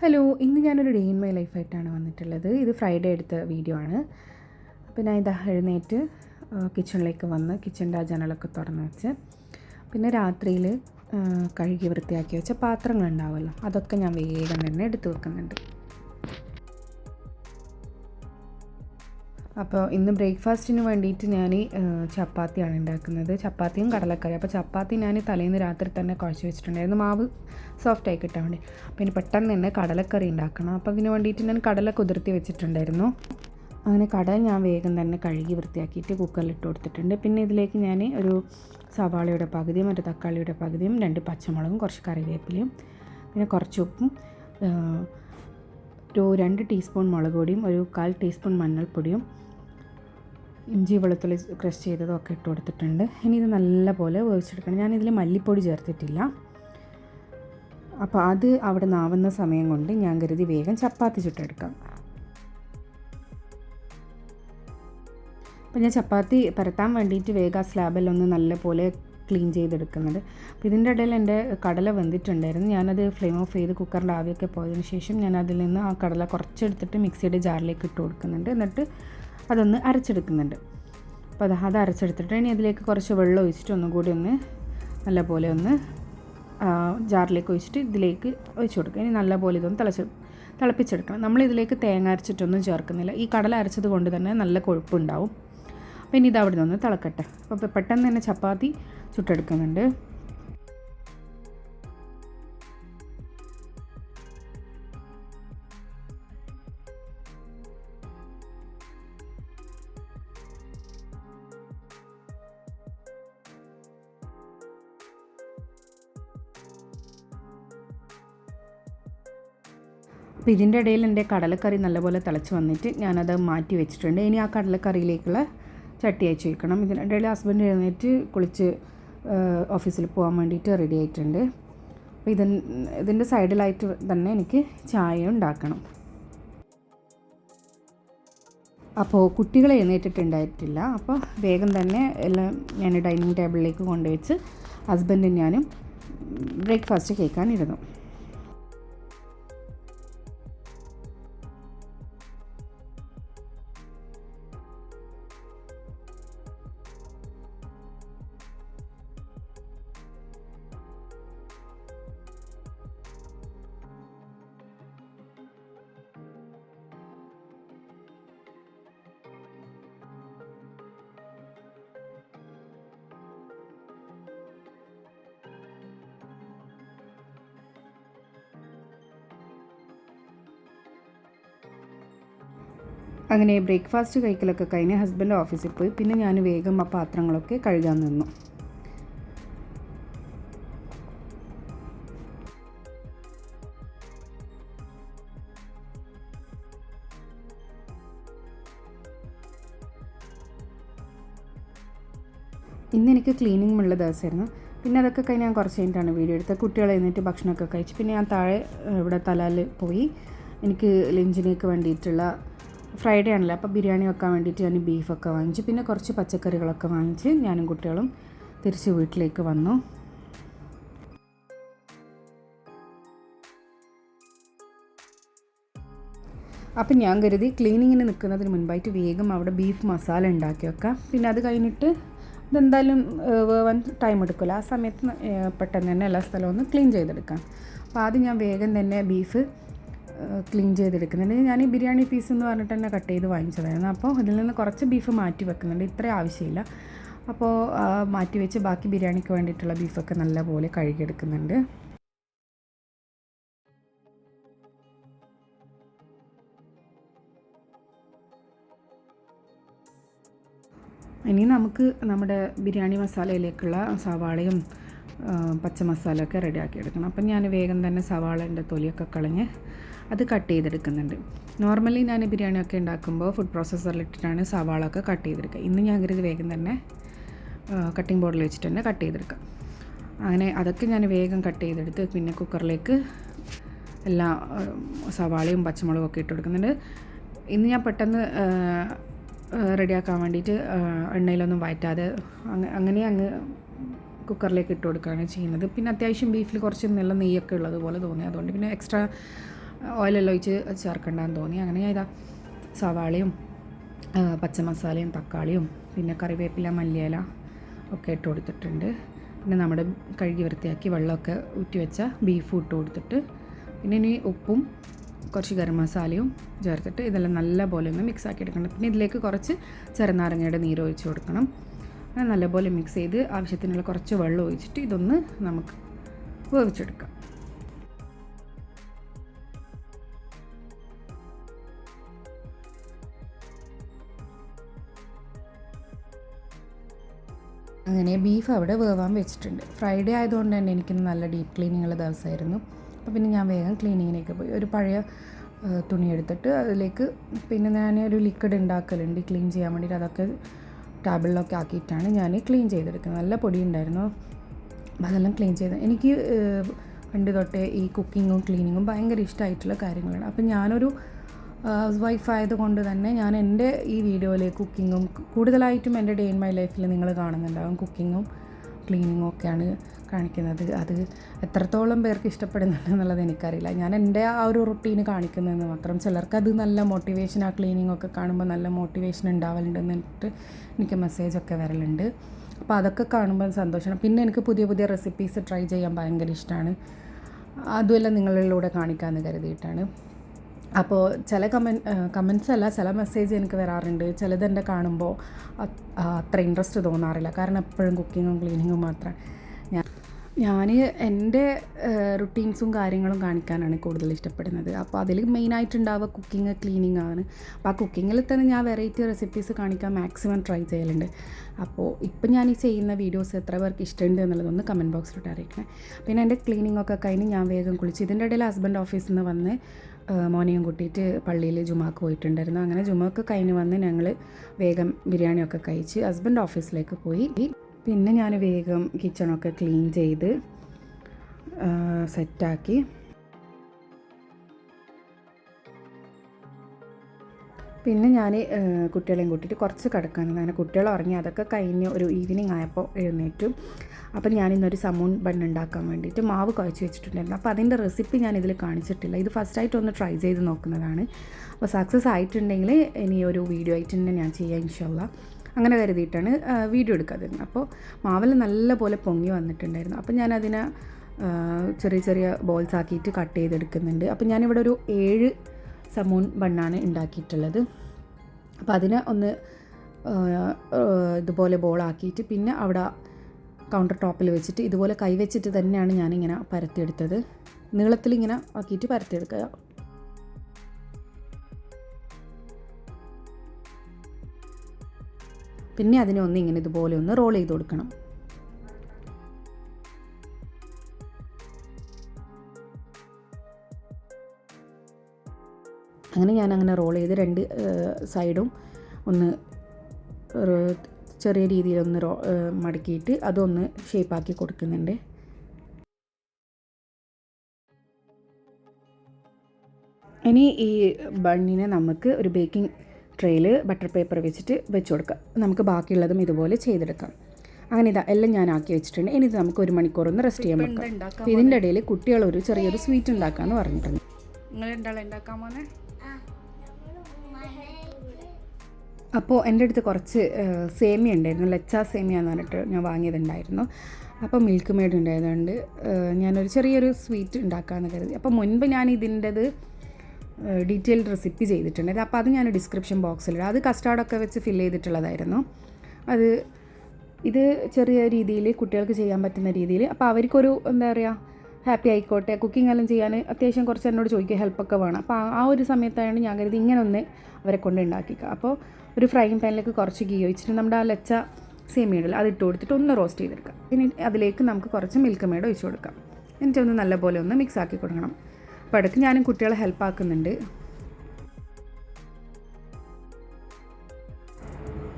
Hello ഇന്ന് ഞാനൊരു day in my ലൈഫായിട്ടാണ് വന്നിട്ടുള്ളത്. ഇത് ഫ്രൈഡേ എടുത്ത വീഡിയോ ആണ്. അപ്പോൾ ഞാൻ ഇതാ എഴുന്നേറ്റ് കിച്ചണിലേക്ക് വന്ന് കിച്ചണിന്റെ ആ ജനലൊക്കെ തുറന്ന് വെച്ച് പിന്നെ രാത്രിയിൽ കഴുകി വൃത്തിയാക്കി വെച്ച പാത്രങ്ങൾ പാത്രങ്ങളുണ്ടാവുമല്ലോ അതൊക്കെ ഞാൻ വേഗം തന്നെ എടുത്ത് വെക്കുന്നുണ്ട്. അപ്പോൾ ഇന്ന് ബ്രേക്ക്ഫാസ്റ്റിന് വേണ്ടിയിട്ട് ഞാൻ ചപ്പാത്തിയാണ് ഉണ്ടാക്കുന്നത്. ചപ്പാത്തിയും കടലക്കറി അപ്പോൾ ചപ്പാത്തി ഞാൻ തലേന്ന് രാത്രി തന്നെ കുഴച്ച് വെച്ചിട്ടുണ്ടായിരുന്നു. മാവ് സോഫ്റ്റ് ആയി കിട്ടാൻ വേണ്ടി. അപ്പോൾ ഇനി പെട്ടെന്ന് തന്നെ കടലക്കറി ഉണ്ടാക്കണം. അപ്പോൾ അതിന് വേണ്ടിയിട്ട് ഞാൻ കടല കുതിർത്തി വെച്ചിട്ടുണ്ടായിരുന്നു. അങ്ങനെ കടൽ ഞാൻ വേഗം തന്നെ കഴുകി വൃത്തിയാക്കിയിട്ട് കുക്കറിൽ ഇട്ട് കൊടുത്തിട്ടുണ്ട്. പിന്നെ ഇതിലേക്ക് ഞാൻ ഒരു സവാളയുടെ പകുതിയും ഒരു തക്കാളിയുടെ പകുതിയും രണ്ട് പച്ചമുളകും കുറച്ച് കറിവേപ്പിലയും പിന്നെ കുറച്ച് ഉപ്പും ഒരു രണ്ട് ടീസ്പൂൺ മുളക് പൊടിയും ഒരു കാൽ ടീസ്പൂൺ മഞ്ഞൾപ്പൊടിയും ഇഞ്ചി വെളുത്തുള്ളി ക്രഷ് ചെയ്തതും ഒക്കെ ഇട്ട് കൊടുത്തിട്ടുണ്ട്. ഇനി ഇത് നല്ലപോലെ വേവിച്ചെടുക്കണം. ഞാനിതിൽ മല്ലിപ്പൊടി ചേർത്തിട്ടില്ല. അപ്പോൾ അത് അവിടെ നാവുന്ന സമയം കൊണ്ട് ഞാൻ കരുതി വേഗം ചപ്പാത്തി ചുട്ടെടുക്കാം. അപ്പോൾ ഞാൻ ചപ്പാത്തി പരത്താൻ വേണ്ടിയിട്ട് വേഗം ആ സ്ലാബിലൊന്ന് നല്ലപോലെ ക്ലീൻ ചെയ്തെടുക്കുന്നത്. അപ്പോൾ ഇതിന്റെ ഇടയിൽ എന്റെ കടല വെന്തിട്ടുണ്ടായിരുന്നു. ഞാനത് ഫ്ലെയിം ഓഫ് ചെയ്ത് കുക്കറിന്റെ ആവിയൊക്കെ പോയതിന് ശേഷം ഞാൻ അതിൽ നിന്ന് ആ കടല കുറച്ചെടുത്തിട്ട് മിക്സിയുടെ ജാറിലേക്ക് ഇട്ട് കൊടുക്കുന്നുണ്ട്. എന്നിട്ട് അതൊന്ന് അരച്ചെടുക്കുന്നുണ്ട്. അപ്പോൾ അത് അത് അരച്ചെടുത്തിട്ട് ഇനി അതിലേക്ക് കുറച്ച് വെള്ളം ഒഴിച്ചിട്ട് ഒന്നും കൂടി ഒന്ന് നല്ലപോലെ ഒന്ന് ജാറിലേക്ക് ഒഴിച്ചിട്ട് ഇതിലേക്ക് ഒഴിച്ചു കൊടുക്കുക. ഇനി നല്ലപോലെ ഇതൊന്ന് തിളച്ച് തിളപ്പിച്ചെടുക്കണം. നമ്മൾ ഇതിലേക്ക് തേങ്ങ അരച്ചിട്ടൊന്നും ചേർക്കുന്നില്ല. ഈ കടല അരച്ചത് കൊണ്ട് തന്നെ നല്ല കൊഴുപ്പുണ്ടാവും. അപ്പോൾ ഇനി ഇത് അവിടെ നിന്ന് തിളക്കട്ടെ. അപ്പോൾ പെട്ടെന്ന് തന്നെ ചപ്പാത്തി ചുട്ടെടുക്കുന്നുണ്ട്. അപ്പോൾ ഇതിന്റെ ഇടയിൽ എന്റെ കടലക്കറി നല്ലപോലെ തിളച്ച് വന്നിട്ട് ഞാനത് മാറ്റി വെച്ചിട്ടുണ്ട്. ഇനി ആ കടലക്കറിയിലേക്കുള്ള ചട്ടി അയച്ച് വയ്ക്കണം ഇടയിൽ ഹസ്ബൻഡ് എഴുന്നേറ്റ് കുളിച്ച് ഓഫീസിൽ പോകാൻ വേണ്ടിയിട്ട് റെഡി ആയിട്ടുണ്ട്. അപ്പോൾ ഇതിൻ ഇതിന്റെ സൈഡിലായിട്ട് തന്നെ എനിക്ക് ചായ ഉണ്ടാക്കണം. അപ്പോൾ കുട്ടികൾ എഴുന്നേറ്റിട്ടുണ്ടായിട്ടില്ല. അപ്പോൾ വേഗം തന്നെ എല്ലാം ഞാൻ ഡൈനിങ് ടേബിളിലേക്ക് കൊണ്ടുവച്ച് ഹസ്ബൻഡും ഞാനും ബ്രേക്ക്ഫാസ്റ്റ് കേൾക്കാനിരുന്നു അങ്ങനെ ബ്രേക്ക്ഫാസ്റ്റ് കഴിക്കലൊക്കെ കഴിഞ്ഞ് ഹസ്ബൻഡ് ഓഫീസിൽ പോയി. പിന്നെ ഞാൻ വേഗം ആ പാത്രങ്ങളൊക്കെ കഴുകാൻ നിന്നു. ഇന്ന് എനിക്ക് ക്ലീനിങ് ഉള്ള ദിവസമായിരുന്നു. പിന്നെ അതൊക്കെ കഴിഞ്ഞ് ഞാൻ കുറച്ച് കഴിഞ്ഞിട്ടാണ് വീഡിയോ എടുത്തത്. കുട്ടികളെ എന്നിട്ട് ഭക്ഷണമൊക്കെ കഴിച്ച്. പിന്നെ ഞാൻ താഴെ ഇവിടെ തലാൽ പോയി. എനിക്ക് ലഞ്ചിനേക്ക് വേണ്ടിയിട്ടുള്ള ഫ്രൈഡേ ആണല്ലോ. അപ്പോൾ ബിരിയാണി വെക്കാൻ വേണ്ടിയിട്ട് ഞാൻ ബീഫൊക്കെ വാങ്ങിച്ചു. പിന്നെ കുറച്ച് പച്ചക്കറികളൊക്കെ വാങ്ങിച്ച് ഞാനും കുട്ടികളും തിരിച്ച് വീട്ടിലേക്ക് വന്നു. അപ്പം ഞാൻ കരുതി ക്ലീനിങ്ങിന് നിൽക്കുന്നതിന് മുൻപായിട്ട് വേഗം അവിടെ ബീഫ് മസാല ഉണ്ടാക്കി വെക്കാം. പിന്നെ അത് കഴിഞ്ഞിട്ട് ഇതെന്തായാലും വേവാൻ ടൈം എടുക്കില്ല ആ സമയത്ത് പെട്ടെന്ന് തന്നെ എല്ലാ സ്ഥലവും ഒന്ന് ക്ലീൻ ചെയ്തെടുക്കാം. അപ്പോൾ ആദ്യം ഞാൻ വേഗം തന്നെ ബീഫ് ക്ലീൻ ചെയ്തെടുക്കുന്നുണ്ട്. ഞാൻ ഈ ബിരിയാണി പീസ് എന്ന് പറഞ്ഞിട്ട് തന്നെ കട്ട് ചെയ്ത് വാങ്ങിച്ചതായിരുന്നു. അപ്പോൾ ഇതിൽ നിന്ന് കുറച്ച് ബീഫ് മാറ്റി വെക്കുന്നുണ്ട്. ഇത്ര ആവശ്യമില്ല. അപ്പോൾ മാറ്റി വെച്ച് ബാക്കി ബിരിയാണിക്ക് വേണ്ടിയിട്ടുള്ള ബീഫൊക്കെ നല്ലപോലെ കഴുകിയെടുക്കുന്നുണ്ട്. ഇനി നമുക്ക് നമ്മുടെ ബിരിയാണി മസാലയിലേക്കുള്ള സവാളയും പച്ച മസാലയൊക്കെ റെഡിയാക്കി എടുക്കണം അപ്പം ഞാൻ വേഗം തന്നെ സവാളന്റെ തൊലിയൊക്കെ കളഞ്ഞ് അത് കട്ട് ചെയ്തെടുക്കുന്നുണ്ട്. നോർമലി ഞാൻ ബിരിയാണിയൊക്കെ ഉണ്ടാക്കുമ്പോൾ ഫുഡ് പ്രോസസ്സറിലിട്ടിട്ടാണ് സവാള ഒക്കെ കട്ട് ചെയ്തെടുക്കുക. ഇന്ന് ഞാൻ കരുതി വേഗം തന്നെ കട്ടിംഗ് ബോർഡിൽ വെച്ചിട്ട് തന്നെ കട്ട് ചെയ്തെടുക്കുക അങ്ങനെ അതൊക്കെ ഞാൻ വേഗം കട്ട് ചെയ്തെടുത്ത് പിന്നെ കുക്കറിലേക്ക് എല്ലാ സവാളയും പച്ചമുളകും ഒക്കെ ഇട്ട് കൊടുക്കുന്നുണ്ട് ഇന്ന് ഞാൻ പെട്ടെന്ന് റെഡിയാക്കാൻ വേണ്ടിയിട്ട് എണ്ണയിലൊന്നും വയറ്റാതെ അങ്ങ- അങ്ങനെ അങ്ങ് കുക്കറിലേക്ക് ഇട്ട് കൊടുക്കുകയാണ് ചെയ്യുന്നത്. പിന്നെ അത്യാവശ്യം ബീഫിൽ കുറച്ച് നല്ല നെയ്യൊക്കെ ഉള്ളത് പോലെ തോന്നി. അതുകൊണ്ട് പിന്നെ എക്സ്ട്രാ ഓയിലെല്ലാം ഒഴിച്ച് ചേർക്കണ്ടെന്ന് തോന്നി. അങ്ങനെ ഇതാ സവാളയും പച്ചമസാലയും തക്കാളിയും പിന്നെ കറിവേപ്പില മല്ലിയില ഒക്കെ ഇട്ട് കൊടുത്തിട്ടുണ്ട്. പിന്നെ നമ്മുടെ കഴുകി വൃത്തിയാക്കി വെള്ളമൊക്കെ ഊറ്റി വെച്ച ബീഫ് ഇട്ട് കൊടുത്തിട്ട് പിന്നെ ഇനി ഉപ്പും കുറച്ച് ഗരം മസാലയും ചേർത്തിട്ട് ഇതെല്ലാം നല്ല പോലെ ഒന്ന് മിക്സ് ആക്കി എടുക്കണം. പിന്നെ ഇതിലേക്ക് കുറച്ച് ചെറുനാരങ്ങയുടെ നീര് ഒഴിച്ച് കൊടുക്കണം. അങ്ങനെ നല്ലപോലെ മിക്സ് ചെയ്ത് ആവശ്യത്തിനുള്ള കുറച്ച് വെള്ളം ഒഴിച്ചിട്ട് ഇതൊന്ന് നമുക്ക് വേവിച്ചെടുക്കാം. അങ്ങനെ ബീഫ് അവിടെ വേവാൻ വെച്ചിട്ടുണ്ട്. ഫ്രൈഡേ ആയതുകൊണ്ട് തന്നെ എനിക്ക് നല്ല ഡീപ്പ് ക്ലീനിങ് ഉള്ള ദിവസമായിരുന്നു. അപ്പോൾ പിന്നെ ഞാൻ വേഗം ക്ലീനിങ്ങിനൊക്കെ പോയി. ഒരു പഴയ തുണി എടുത്തിട്ട് അതിലേക്ക് പിന്നെ ഞാൻ ഒരു ലിക്വിഡ് ഉണ്ടാക്കലുണ്ട്. ക്ലീൻ ചെയ്യാൻ വേണ്ടിയിട്ട് അതൊക്കെ ടാബിളിലൊക്കെ ആക്കിയിട്ടാണ് ഞാൻ ക്ലീൻ ചെയ്തെടുക്കുന്നത്. നല്ല പൊടി ഉണ്ടായിരുന്നു അപ്പോൾ അതെല്ലാം ക്ലീൻ ചെയ്ത് എനിക്ക് പണ്ട് തൊട്ടേ ഈ കുക്കിങ്ങും ക്ലീനിങ്ങും ഭയങ്കര ഇഷ്ടമായിട്ടുള്ള കാര്യങ്ങളാണ്. അപ്പം ഞാനൊരു ഹൗസ് വൈഫ് ആയതുകൊണ്ട് തന്നെ ഞാൻ എന്റെ ഈ വീഡിയോയിൽ കുക്കിങ്ങും കൂടുതലായിട്ടും എന്റെ ഡേ ഇൻ മൈ ലൈഫിൽ നിങ്ങൾ കാണുന്നുണ്ടാകും കുക്കിങ്ങും. ക്ലീനിങ്ങും ഒക്കെയാണ് കാണിക്കുന്നത്. അത് എത്രത്തോളം പേർക്ക് ഇഷ്ടപ്പെടുന്നുണ്ട് എന്നുള്ളത് എനിക്കറിയില്ല. ഞാൻ എന്റെ ആ ഒരു റുട്ടീന് കാണിക്കുന്നതെന്ന് മാത്രം ചിലർക്ക് അത് നല്ല മോട്ടിവേഷൻ ആ ക്ലീനിങ് ഒക്കെ കാണുമ്പോൾ നല്ല മോട്ടിവേഷൻ ഉണ്ടാവലുണ്ട് എന്നിട്ട് എനിക്ക് മെസ്സേജൊക്കെ വരലുണ്ട്. അപ്പോൾ അതൊക്കെ കാണുമ്പോൾ സന്തോഷമാണ് പിന്നെ എനിക്ക് പുതിയ പുതിയ റെസിപ്പീസ് ട്രൈ ചെയ്യാൻ ഭയങ്കര ഇഷ്ടമാണ് അതുമെല്ലാം നിങ്ങളിലൂടെ കാണിക്കാമെന്ന് കരുതിയിട്ടാണ്. അപ്പോൾ ചില കമൻ കമൻസ് അല്ല ചില മെസ്സേജ് എനിക്ക് വരാറുണ്ട്. ചിലത് എന്റെ കാണുമ്പോൾ അത്ര ഇൻട്രസ്റ്റ് തോന്നാറില്ല. കാരണം എപ്പോഴും കുക്കിങ്ങും ക്ലീനിങ്ങും മാത്രം. ഞാൻ ഞാൻ എന്റെ റുട്ടീൻസും കാര്യങ്ങളും കാണിക്കാനാണ് കൂടുതൽ ഇഷ്ടപ്പെടുന്നത്. അപ്പോൾ അതിൽ മെയിനായിട്ടുണ്ടാവുക കുക്കിംഗ് ക്ലീനിങ് ആണ്. അപ്പോൾ ആ കുക്കിങ്ങിൽ തന്നെ ഞാൻ വെറൈറ്റി റെസിപ്പീസ് കാണിക്കാൻ മാക്സിമം ട്രൈ ചെയ്യലുണ്ട്. അപ്പോൾ ഇപ്പം ഞാൻ ഈ ചെയ്യുന്ന വീഡിയോസ് എത്ര പേർക്ക് ഇഷ്ടമുണ്ട് എന്നുള്ളതൊന്ന് കമന്റ് ബോക്സിലോട്ട് അറിയിക്കണേ. പിന്നെ എന്റെ ക്ലീനിങ് ഒക്കെ കഴിഞ്ഞ് ഞാൻ വേഗം കുളിച്ച്. ഇതിന്റെ ഇടയിൽ ഹസ്ബൻഡ് ഓഫീസിൽ നിന്ന് വന്ന് മോനെയും കൂട്ടിയിട്ട് പള്ളിയിൽ ജുമാക്ക് പോയിട്ടുണ്ടായിരുന്നു. അങ്ങനെ ജുമാക്ക് കഴിഞ്ഞ് വന്ന് ഞങ്ങൾ വേഗം ബിരിയാണിയൊക്കെ കഴിച്ച് ഹസ്ബൻഡ് ഓഫീസിലേക്ക് പോയി. പിന്നെ ഞാൻ വേഗം കിച്ചണൊക്കെ ക്ലീൻ ചെയ്ത് സെറ്റാക്കി പിന്നെ ഞാൻ കുട്ടികളെയും കൂട്ടിയിട്ട് കുറച്ച് കിടക്കാൻ അങ്ങനെ കുട്ടികൾ ഉറങ്ങി അതൊക്കെ കഴിഞ്ഞ് ഒരു ഈവനിങ് ആയപ്പോൾ എഴുന്നേറ്റു. അപ്പം ഞാനിന്നൊരു സമൂൺ ബൺ ഉണ്ടാക്കാൻ വേണ്ടിയിട്ട് മാവ് കുഴച്ച് വെച്ചിട്ടുണ്ടായിരുന്നു. അപ്പോൾ അതിന്റെ റെസിപ്പി ഞാൻ ഇതിൽ കാണിച്ചിട്ടില്ല. ഇത് ഫസ്റ്റായിട്ട് ഒന്ന് ട്രൈ ചെയ്ത് നോക്കുന്നതാണ്. അപ്പോൾ സക്സസ് ആയിട്ടുണ്ടെങ്കിൽ ഇനി ഒരു വീഡിയോ ആയിട്ട് തന്നെ ഞാൻ ചെയ്യാം ഇൻഷല്ല അങ്ങനെ കരുതിയിട്ടാണ് വീഡിയോ എടുക്കാതിരുന്നത് അപ്പോൾ മാവിൽ നല്ല പോലെ പൊങ്ങി വന്നിട്ടുണ്ടായിരുന്നു. അപ്പോൾ ഞാനതിനെ ചെറിയ ചെറിയ ബോൾസ് ആക്കിയിട്ട് കട്ട് ചെയ്തെടുക്കുന്നുണ്ട്. അപ്പോൾ ഞാനിവിടെ ഒരു ഏഴ് സമൂൺ ബണ്ണാണ് ഉണ്ടാക്കിയിട്ടുള്ളത്. അപ്പോൾ അതിനെ ഒന്ന് ഇതുപോലെ ബോളാക്കിയിട്ട് പിന്നെ അവിടെ കൗണ്ടർ ടോപ്പിൽ വെച്ചിട്ട് ഇതുപോലെ കൈവച്ചിട്ട് തന്നെയാണ് ഞാനിങ്ങനെ പരത്തിയെടുത്തത്. നീളത്തിൽ ഇങ്ങനെ ആക്കിയിട്ട് പരത്തിയെടുക്കുക. പിന്നെ അതിനെ ഒന്ന് ഇങ്ങനെ ഇതുപോലെ ഒന്ന് റോൾ ചെയ്ത് കൊടുക്കണം. അങ്ങനെ ഞാൻ അങ്ങനെ റോൾ ചെയ്ത് രണ്ട് സൈഡും ഒന്ന് ചെറിയ രീതിയിലൊന്ന് റോ മടക്കിയിട്ട് അതൊന്ന് ഷേപ്പാക്കി കൊടുക്കുന്നുണ്ട്. ഇനി ഈ ബണ്ണിനെ നമുക്ക് ഒരു ബേക്കിംഗ് ട്രേയിൽ ബട്ടർ പേപ്പർ വെച്ചിട്ട് വെച്ച് കൊടുക്കാം. നമുക്ക് ബാക്കിയുള്ളതും ഇതുപോലെ ചെയ്തെടുക്കാം. അങ്ങനെ ഇതാ എല്ലാം ഞാൻ ആക്കി വെച്ചിട്ടുണ്ട്. ഇനി ഇത് നമുക്ക് ഒരു മണിക്കൂർ ഒന്ന് റെസ്റ്റ് ചെയ്യാൻ വെക്കാം. അപ്പോൾ ഇതിന്റെ ഇടയിൽ കുട്ടികൾ ഒരു ചെറിയൊരു സ്വീറ്റ് ഉണ്ടാക്കാമെന്ന് പറഞ്ഞിട്ടുണ്ട്. നിങ്ങൾ ഉണ്ടാക്കാൻ പോന്നെ? അപ്പോൾ എന്റെ അടുത്ത് കുറച്ച് സേമിയ ഉണ്ടായിരുന്നു. ലച്ച സേമിയ എന്ന് പറഞ്ഞിട്ട് ഞാൻ വാങ്ങിയതുണ്ടായിരുന്നു. അപ്പോൾ മിൽക്ക് മെയ്ഡ് ഉണ്ടായതുകൊണ്ട് ഞാനൊരു ചെറിയൊരു സ്വീറ്റ് ഉണ്ടാക്കാമെന്ന് കരുതി. അപ്പോൾ മുൻപ് ഞാൻ ഇതിന്റെത് ഡീറ്റെയിൽഡ് റെസിപ്പി ചെയ്തിട്ടുണ്ട്. അപ്പോൾ അത് ഞാൻ ഡിസ്ക്രിപ്ഷൻ ബോക്സിലിടാം അത് കസ്റ്റാർഡൊക്കെ വെച്ച് ഫില്ല് ചെയ്തിട്ടുള്ളതായിരുന്നു. അത് ഇത് ചെറിയ രീതിയിൽ കുട്ടികൾക്ക് ചെയ്യാൻ പറ്റുന്ന രീതിയിൽ. അപ്പോൾ അവർക്കൊരു എന്താ പറയുക ഹാപ്പി ആയിക്കോട്ടെ. കുക്കിംഗ് എല്ലാം ചെയ്യാൻ അത്യാവശ്യം കുറച്ച് എന്നോട് ചോദിക്കുക ഹെൽപ്പൊക്കെ വേണം. അപ്പോൾ ആ- ഒരു സമയത്താണ് ഞാൻ കരുതി ഇങ്ങനെ ഒന്ന് അവരെ കൊണ്ട് ഉണ്ടാക്കിക്കുക അപ്പോൾ ഒരു ഫ്രൈയിങ് പാനിലേക്ക് കുറച്ച് ഗീ ഒഴിച്ചിട്ട് നമ്മുടെ ആ ലച്ച സേമിയയുണ്ടല്ലോ അത് ഇട്ട് കൊടുത്തിട്ട് ഒന്ന് റോസ്റ്റ് ചെയ്തെടുക്കാം ഇനി അതിലേക്ക് നമുക്ക് കുറച്ച് മിൽക്ക് മേഡ് ഒഴിച്ച് കൊടുക്കാം. എന്നിട്ട് ഒന്ന് നല്ലപോലെ ഒന്ന് മിക്സ് ആക്കി കൊടുക്കണം. അപ്പോൾ ഇടയ്ക്ക് ഞാനും കുട്ടികളെ ഹെൽപ്പ് ആക്കുന്നുണ്ട്.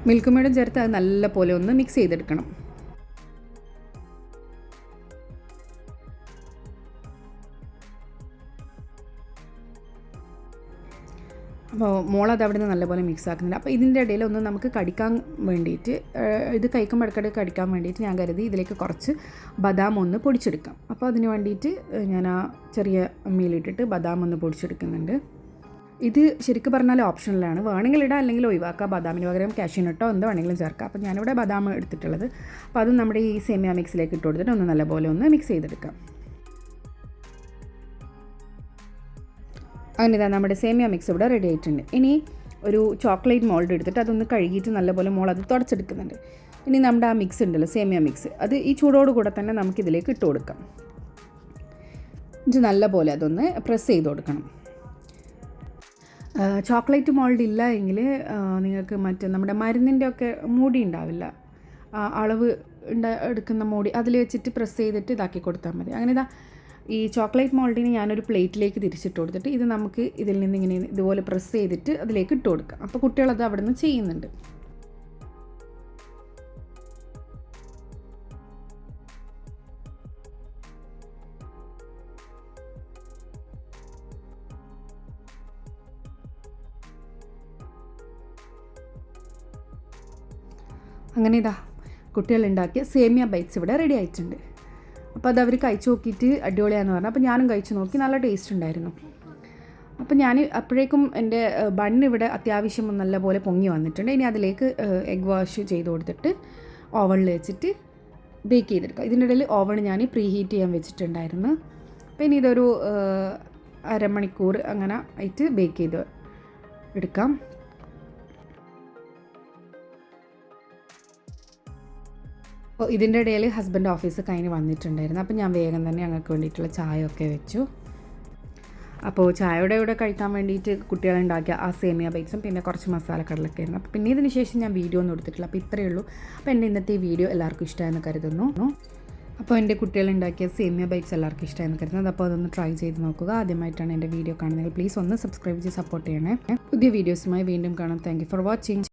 മിൽക്ക് മേഡും ചേർത്ത് അത് നല്ലപോലെ ഒന്ന് മിക്സ് ചെയ്തെടുക്കണം. അപ്പോൾ മോളത് അവിടെ നിന്ന് നല്ലപോലെ മിക്സ് ആക്കുന്നുണ്ട്. അപ്പോൾ ഇതിന്റെ ഇടയിൽ ഒന്ന് നമുക്ക് കടിക്കാൻ വേണ്ടിയിട്ട് ഇത് കഴിക്കുമ്പോൾ ഇടയ്ക്കിടയ്ക്ക് കടിക്കാൻ വേണ്ടിയിട്ട് ഞാൻ കരുതി ഇതിലേക്ക് കുറച്ച് ബദാം ഒന്ന് പൊടിച്ചെടുക്കാം. അപ്പോൾ അതിന് വേണ്ടിയിട്ട് ഞാൻ ആ ചെറിയ അമ്മിയിലിട്ടിട്ട് ബദാം ഒന്ന് പൊടിച്ചെടുക്കുന്നുണ്ട്. ഇത് ശരിക്കും പറഞ്ഞാൽ ഓപ്ഷണലാണ്. വേണമെങ്കിൽ ഇടാം അല്ലെങ്കിൽ ഒഴിവാക്കാം. ബദാമിന് പകരം കാഷ്യൂനട്ടോ എന്ത് വേണമെങ്കിലും ചേർക്കാം. അപ്പോൾ ഞാനിവിടെ ബദാം എടുത്തിട്ടുള്ളത്. അപ്പോൾ അതും നമ്മുടെ ഈ സേമിയ മിക്സിലേക്ക് ഇട്ട് കൊടുത്തിട്ട് ഒന്ന് നല്ലപോലെ ഒന്ന് മിക്സ് ചെയ്തെടുക്കാം. അങ്ങനെ നമ്മുടെ സേമിയ മിക്സ് ഇവിടെ റെഡി ആയിട്ടുണ്ട്. ഇനി ഒരു ചോക്ലേറ്റ് മോൾഡ് എടുത്തിട്ട് അതൊന്ന് കഴുകിയിട്ട് നല്ലപോലെ മോൾ അത് തുടച്ചെടുക്കുന്നുണ്ട്. ഇനി നമ്മുടെ ആ മിക്സ് ഉണ്ടല്ലോ സേമിയ മിക്സ് അത് ഈ ചൂടോട് കൂടെ തന്നെ നമുക്കിതിലേക്ക് ഇട്ട് കൊടുക്കാം. എന്നിട്ട് നല്ലപോലെ അതൊന്ന് പ്രസ് ചെയ്ത് കൊടുക്കണം. ചോക്ലേറ്റ് മോൾഡ് ഇല്ല എങ്കിൽ നിങ്ങൾക്ക് മറ്റേ നമ്മുടെ മരുന്നിന്റെ ഒക്കെ മൂടി ഉണ്ടാവില്ല. അളവ് എടുക്കുന്ന മൂടി അതിൽ വെച്ചിട്ട് പ്രസ് ചെയ്തിട്ട് ഇതാക്കി കൊടുത്താൽ മതി. അങ്ങനെ ഇതാ ഈ ചോക്ലേറ്റ് മോൾഡിനെ ഞാനൊരു പ്ലേറ്റിലേക്ക് തിരിച്ചിട്ട് കൊടുത്തിട്ട് ഇത് നമുക്ക് ഇതിൽ നിന്ന് ഇങ്ങനെ ഇതുപോലെ പ്രസ് ചെയ്തിട്ട് അതിലേക്ക് ഇട്ട് കൊടുക്കാം. അപ്പോൾ കുട്ടികളത് അവിടെ നിന്ന് ചെയ്യുന്നുണ്ട്. അങ്ങനെ ഇതാ കുട്ടികളുണ്ടാക്കിയ സേമിയ ബൈറ്റ്സ് ഇവിടെ റെഡി ആയിട്ടുണ്ട്. അപ്പോൾ അത് അവർ കഴിച്ചു നോക്കിയിട്ട് അടിപൊളിയാന്ന് പറഞ്ഞു. അപ്പോൾ ഞാനും കഴിച്ചു നോക്കി. നല്ല ടേസ്റ്റ് ഉണ്ടായിരുന്നു. അപ്പോൾ ഞാൻ അപ്പോഴേക്കും എന്റെ ബണ്ണ് ഇവിടെ അത്യാവശ്യം നല്ലപോലെ പൊങ്ങി വന്നിട്ടുണ്ട്. ഇനി അതിലേക്ക് എഗ് വാഷ് ചെയ്ത് കൊടുത്തിട്ട് ഓവണിൽ വെച്ചിട്ട് ബേക്ക് ചെയ്തെടുക്കാം. ഇതിന്റെ ഇടയിൽ ഓവൺ ഞാൻ പ്രീ ഹീറ്റ് ചെയ്യാൻ വെച്ചിട്ടുണ്ടായിരുന്നു. അപ്പോൾ ഇനി ഇതൊരു അരമണിക്കൂർ അങ്ങനെ ആയിട്ട് ബേക്ക് ചെയ്ത് എടുക്കാം. അപ്പോൾ ഇതിന്റെ ഇടയിൽ ഹസ്ബൻഡ് ഓഫീസ് കഴിഞ്ഞ് വന്നിട്ടുണ്ടായിരുന്നു. അപ്പോൾ ഞാൻ വേഗം തന്നെ ഞങ്ങൾക്ക് വേണ്ടിയിട്ടുള്ള ചായ ഒക്കെ വെച്ചു. അപ്പോൾ ചായയുടെ കൂടെ കഴിക്കാൻ വേണ്ടിയിട്ട് കുട്ടികളുണ്ടാക്കിയ ആ സേമിയ ബൈക്സും പിന്നെ കുറച്ച് മസാല മസാലക്കടലൊക്കെ ആയിരുന്നു. അപ്പോൾ പിന്നെ ഇതിന് ശേഷം ഞാൻ വീഡിയോ ഒന്നും എടുത്തിട്ടില്ല. അപ്പോൾ ഇത്രയേ ഉള്ളൂ. അപ്പോൾ എന്റെ ഇന്നത്തെ ഈ വീഡിയോ എല്ലാവർക്കും ഇഷ്ടമായെന്ന് കരുതുന്നു. അപ്പോൾ എന്റെ കുട്ടികളുണ്ടാക്കിയ സേമിയ ബൈക്സ് എല്ലാവർക്കും ഇഷ്ടമായെന്ന് കരുതുന്നത് അപ്പോൾ അതൊന്ന് ട്രൈ ചെയ്ത് നോക്കുക. ആദ്യമായിട്ടാണ് എന്റെ വീഡിയോ കാണുന്നത് പ്ലീസ് ഒന്ന് സബ്സ്ക്രൈബ് ചെയ്ത് സപ്പോർട്ട് ചെയ്യണേ. പുതിയ വീഡിയോസുമായി വീണ്ടും കാണാം. Thank for watching